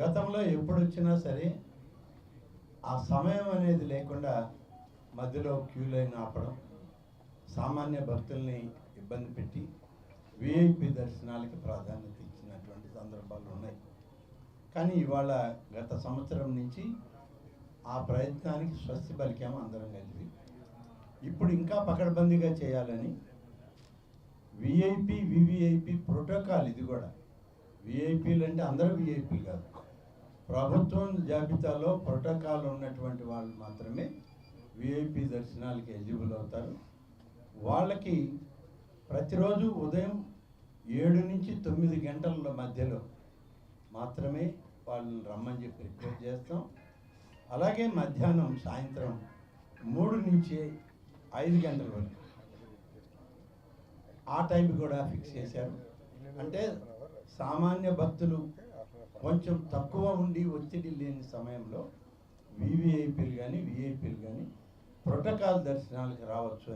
గతంలో ఎప్పుడు వచ్చినా సరే ఆ సమయం అనేది లేకుండా మధ్యలో క్యూ లైన్ ఆపడం సామాన్య భక్తుల్ని ఇబ్బంది పెట్టి విఐపి దర్శనాలకి ప్రాధాన్యత ఇచ్చినటువంటి సందర్భాలు ఉన్నాయి. కానీ ఇవాళ గత సంవత్సరం నుంచి ఆ ప్రయత్నానికి స్వస్తి పలికాము అందరం కలిసి. ఇప్పుడు ఇంకా పకడ్బందీగా చేయాలని విఐపి వివిఐపి ప్రోటోకాల్ ఇది కూడా విఐపీలు అంటే అందరూ విఐపీలు కాదు. ప్రభుత్వం జాబితాలో ప్రోటోకాల్ ఉన్నటువంటి వాళ్ళు మాత్రమే విఐపీ దర్శనాలకి ఎలిజిబుల్ అవుతారు. వాళ్ళకి ప్రతిరోజు ఉదయం ఏడు నుంచి తొమ్మిది గంటల మధ్యలో మాత్రమే వాళ్ళని రమ్మని చెప్పి రిక్వెస్ట్ చేస్తాం. అలాగే మధ్యాహ్నం సాయంత్రం మూడు నుంచి ఐదు గంటల వరకు ఆ టైం కూడా ఫిక్స్ చేశారు. అంటే సామాన్య భక్తులు కొంచెం తక్కువ ఉండి ఒత్తిడి లేని సమయంలో వివిఐపీలు కానీ విఐపీలు కానీ ప్రోటోకాల్ దర్శనాలకు రావచ్చు